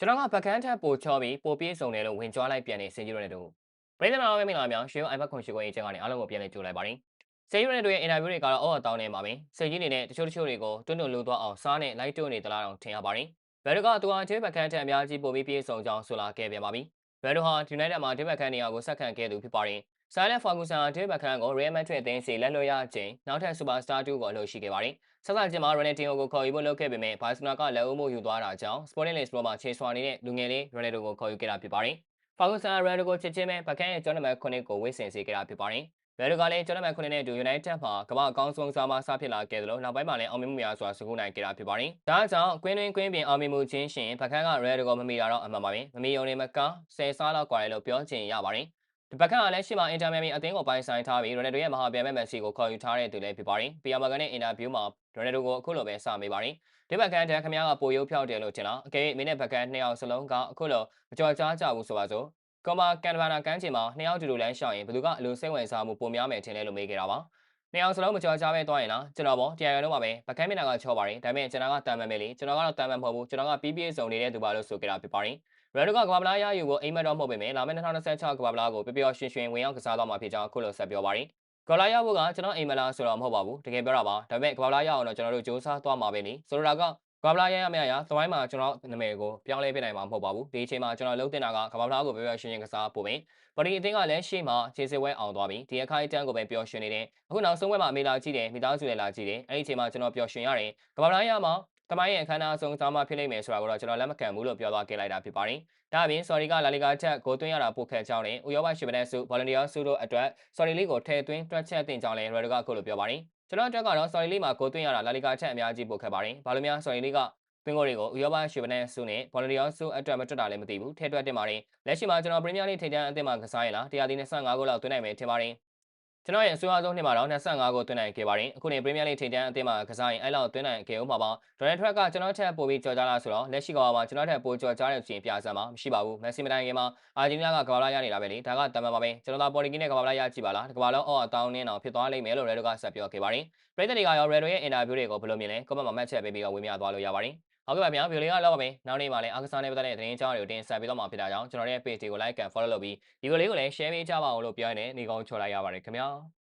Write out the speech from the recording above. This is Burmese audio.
ကျွန်တော်ကဘကန်းထက်ပိုချောပြီးပိုပြေးစုံတယ်လို့ဝင်ကြွားလိုက်ပြန်နေစင်ကြီးတို့ပရိသတ်များမင်္ဂလာများရှင် iPad ခွန်ရှိခွင့်အချင်းကနေအားလုံးကိုပြန်လည်ကြိုလိုက်ပါတယ်စင်ကြီးတို့ရဲ့အင်တာဗျူးတွေကတော့အော်တောင်းနေမှာပဲစင်ကြီးနေနဲ့တချို့တချို့တွေကိုတွန်းတွန်းလူသွားအောင်စားနဲ့လိုက်တွန်းနေသလားတော့ထင်ရပါတယ်ဘယ်တော့ကသူဟာဒီဘကန်းထက်အများကြီးပိုပြီးပြေးစုံကြောင်းဆိုလာခဲ့ပြန်ပါပြီဘယ်တော့ဟာ United မှာဒီဘကန်းနေရာကိုဆက်ခံခဲ့သူဖြစ်ပါတယ် ဆာလက်ဖာဂူဆန်အထွေဘခန်ကို Real Madrid အသင်းစီလက်လွှတ်ရခြင်းနောက်ထပ် Superstar 2ကိုအလို့ရှိခဲ့ပါတယ်။ဆက်ဆက်ချင်းမှာ Ronaldinho ကိုခေါ်ယူဖို့လုပ်ခဲ့ပေမဲ့ Barcelona ကလက်အုပ်မှုယူသွားတာကြောင့် Sporting Lisbon မှာခြေဆွာနေတဲ့လူငယ်လေး Ronaldo ကိုခေါ်ယူခဲ့တာဖြစ်ပါတယ်။ဖာဂူဆန်ရန်ဒိုကိုချက်ချင်းပဲဘခန်ရဲ့ကျောင်းနံပါတ်9ကိုဝင့်စင်စေခဲ့တာဖြစ်ပါတယ်။ရန်ဒိုကလည်းကျောင်းနံပါတ်9နဲ့အတူ United မှာကမ္ဘာအကောင်းဆုံးစားမစားဖြစ်လာခဲ့သလိုနောက်ပိုင်းမှာလည်းအောင်မြင်မှုများစွာစကူးနိုင်ခဲ့တာဖြစ်ပါတယ်။ဒါကြောင့်ကွင်းတွင်းကွင်းပြင်အောင်မြင်မှုချင်းရှင်ဘခန်ကရန်ဒိုကိုမမီတာတော့အမှန်ပါပဲ။မမီရုံနဲ့မကဆယ်စားလောက်ကွာတယ်လို့ပြောချင်ရပါတယ်။ ဒီဘက်ကလည်းရှေ့မှာအင်တာမီယာအသင်းကိုပိုင်ဆိုင်ထားပြီးရိုနယ်ဒိုရဲ့မဟာပြန်မဲ့မက်ဆီကိုခေါ်ယူထားတဲ့သူလည်းဖြစ်ပါတယ်။ပီယာမာကန်နဲ့အင်တာဗျူးမှာရိုနယ်ဒိုကိုအခုလိုပဲစမေးပါတယ်။ဒီဘက်ကန်တန်းခမရကပိုရုပ်ဖြောက်တယ်လို့ထင်လား။အကယ်၍မင်းနဲ့ဘက်ကန်နှစ်ယောက်စလုံးကအခုလိုမကြော်ကြားကြဘူးဆိုပါစို့။ကွန်မာကန်ဗာနာကန်းချင်မှာနှစ်ယောက်တူတူလမ်းရှောင်ရင်ဘယ်သူကအလိုစိတ်ဝင်စားမှုပိုများမယ်ထင်လဲလို့မေးခဲ့တာပါ။နှစ်ယောက်စလုံးမကြော်ကြားပဲသွားရင်လားကျွန်တော်ပေါ့တရားရုံးမှာပဲဘကန်းမျက်နှာကချောပါတယ်ဒါပေမဲ့ကျွန်တော်ကတန်ပန်ပဲလေကျွန်တော်ကတော့တန်ပန်မဟုတ်ဘူးကျွန်တော်ကပြီးပြည့်စုံနေတဲ့သူပါလို့ဆိုကြတာဖြစ်ပါတယ် ရန်ဒိုကကဘာပလာရယူကိုအိမ်မက်တော့မဟုတ်ပေမဲ့လာမယ့်2026ကဘာပလာကိုပျော်ပျော်ရွှင်ရွှင်ဝင်ရောက်ကစားသွားမှာဖြစ်ကြောင်းအခုလိုဆက်ပြောပါတယ်။ကဘာလာရဖို့ကကျွန်တော်အိမ်မက်လားဆိုတော့မဟုတ်ပါဘူး။တကယ်ပြောတာပါ။ဒါပေမဲ့ကဘာပလာရအောင်တော့ကျွန်တော်တို့စူးစမ်းသွားမှာပဲလေ။ဆိုလိုတာကကဘာပလာရရမရသမိုင်းမှာကျွန်တော်နာမည်ကိုပြောင်းလဲပြနိုင်မှာမဟုတ်ပါဘူး။ဒီအချိန်မှာကျွန်တော်လုံးတင်တာကကဘာပလာကိုပျော်ပျော်ရွှင်ရွှင်ကစားဖို့ပဲ။ပရီအသင်းကလည်းရှေ့မှာခြေစစ်ဝဲအောင်သွားပြီ။ဒီအခါအတန်းကိုပဲပျော်ရွှင်နေတယ်။အခုနောက်ဆုံးဝဲမှာအမေလာကြည့်တယ်မိသားစုလည်းလာကြည့်တယ်။အဲ့ဒီအချိန်မှာကျွန်တော်ပျော်ရွှင်ရတယ်။ကဘာပလာရမှာ တမိုင်းရဲ့အခမ်းအနားဆုံးသားမှဖြစ်လိမ့်မယ်ဆိုတာကိုတော့ကျွန်တော်လက်မခံဘူးလို့ပြောသွားခဲ့လိုက်တာဖြစ်ပါတယ်။ဒါအပြင် Sorry ကလာလီဂါချက်ကိုသွင်းရတာပိုခက်ကြောင်းနဲ့ဥရောပရှင်ပနက်စု Volunteer စုတို့အတွက် Sorry လေးကိုထည့်သွင်းတွက်ချက်တင်ကြောင်းလည်း Red ကအခုလိုပြောပါတယ်။ကျွန်တော်အတွက်ကတော့ Sorry လေးမှာကိုသွင်းရတာလာလီဂါချက်အများကြီးပိုခက်ပါတယ်။ဘာလို့များ Sorry လေးကပင်ကိုတွေကိုဥရောပရှင်ပနက်စုနဲ့ Volunteer စုအတွက်မတွက်တာလည်းမသိဘူး။ထည့်တွက်တင်ပါတယ်။လက်ရှိမှာကျွန်တော် Premier League ထိပ်တန်းအသင်းမှာကစားရင်လား125ဂိုးလောက်သွင်းနိုင်မယ်ထင်ပါတယ်။ ကျွန်တော်ရဲ့အဆိုအဆုံးနှစ်မှာတော့25ကိုသွင်းနိုင်ခဲ့ပါတယ်အခုနေပရီးမီးယားလိထိပ်တန်းအသင်းမှာကစားရင်အဲ့လောက်သွင်းနိုင်ခဲ့ဦးမှာပါဒေါ်နယ်ထရက်ကကျွန်တော်ထက်ပိုပြီးကြော်ကြားလာဆိုတော့လက်ရှိကဘာမှာကျွန်တော်ထက်ပိုကြော်ကြားတဲ့ချင်းပြစမ်းမှာမရှိပါဘူးမက်ဆီမတိုင်ခင်မှာအာဂျင်တီးနားကကဘာလာရနေတာပဲလေဒါကတမန်ပါပဲကျွန်တော်သာပေါ်လီကင်းနဲ့ကဘာလာရကြည့်ပါလားကဘာလုံးအော်အတောင်းနင်းအောင်ဖြစ်သွားလိမ့်မယ်လို့ရဲဒိုကဆက်ပြောခဲ့ပါတယ်ပရိသတ်တွေကရောရဲဒိုရဲ့အင်တာဗျူးတွေကိုဘယ်လိုမြင်လဲကွန်မန့်မှာမှတ်ချက်ပေးပြီးတော့ဝေမျှသွားလို့ရပါတယ် ဟုတ်ကဲ့ပါဗျာဗီဒီယိုလေးကတော့ပါမယ်နောက်နေ့မှလည်းအားကစားနဲ့ပတ်သက်တဲ့သတင်းအကြောင်းတွေကိုတင်ဆက်ပေးတော့မှာဖြစ်တာကြောင့်ကျွန်တော်ရဲ့ page တွေကို like and follow လုပ်ပြီးဒီဗီဒီယိုလေးကိုလည်း share ပေးကြပါအောင်လို့ပြောရနေနေကောင်းချော်လိုက်ရပါတယ်ခင်ဗျာ